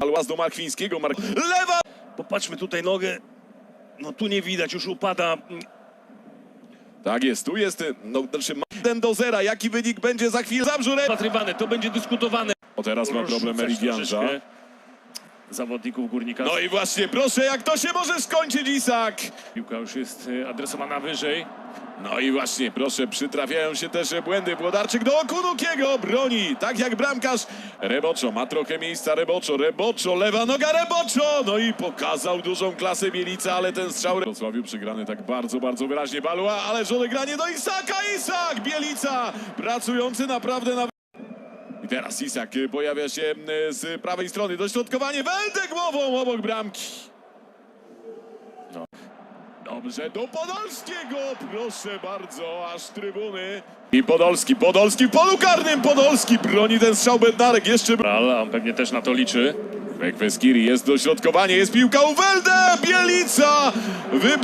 Alłaz do Markwińskiego. Mark... Lewa! Popatrzmy tutaj nogę. No tu nie widać, już upada. Tak jest, tu jest, no, znaczy, 1 do 0. Jaki wynik będzie za chwilę? Zabrzurę! Patrywane, to będzie dyskutowane. O, teraz ma problem Rozrzucać Meridianża. troszeczkę Zawodników górnika. No i właśnie, proszę, jak to się może skończyć, Isak? Piłka już jest y, adresowana wyżej. No i właśnie, proszę, przytrafiają się też błędy. Włodarczyk do Okunukiego broni, tak jak bramkarz. Reboczo ma trochę miejsca, Reboczo, Reboczo, lewa noga, Reboczo! No i pokazał dużą klasę Bielica, ale ten strzał... Wrocławiu przegrany tak bardzo, bardzo wyraźnie Balua, ale odegranie do Isaka, Isak! Bielica, pracujący naprawdę na... Teraz Isak pojawia się z prawej strony, dośrodkowanie, wędę głową obok bramki. No. Dobrze, do Podolskiego, proszę bardzo, aż trybuny. I Podolski, Podolski w polu karnym, Podolski broni ten strzał Bednarek, jeszcze... Ale on pewnie też na to liczy. Bekweskiri, jest dośrodkowanie, jest piłka u Welde, Bielica! Wybr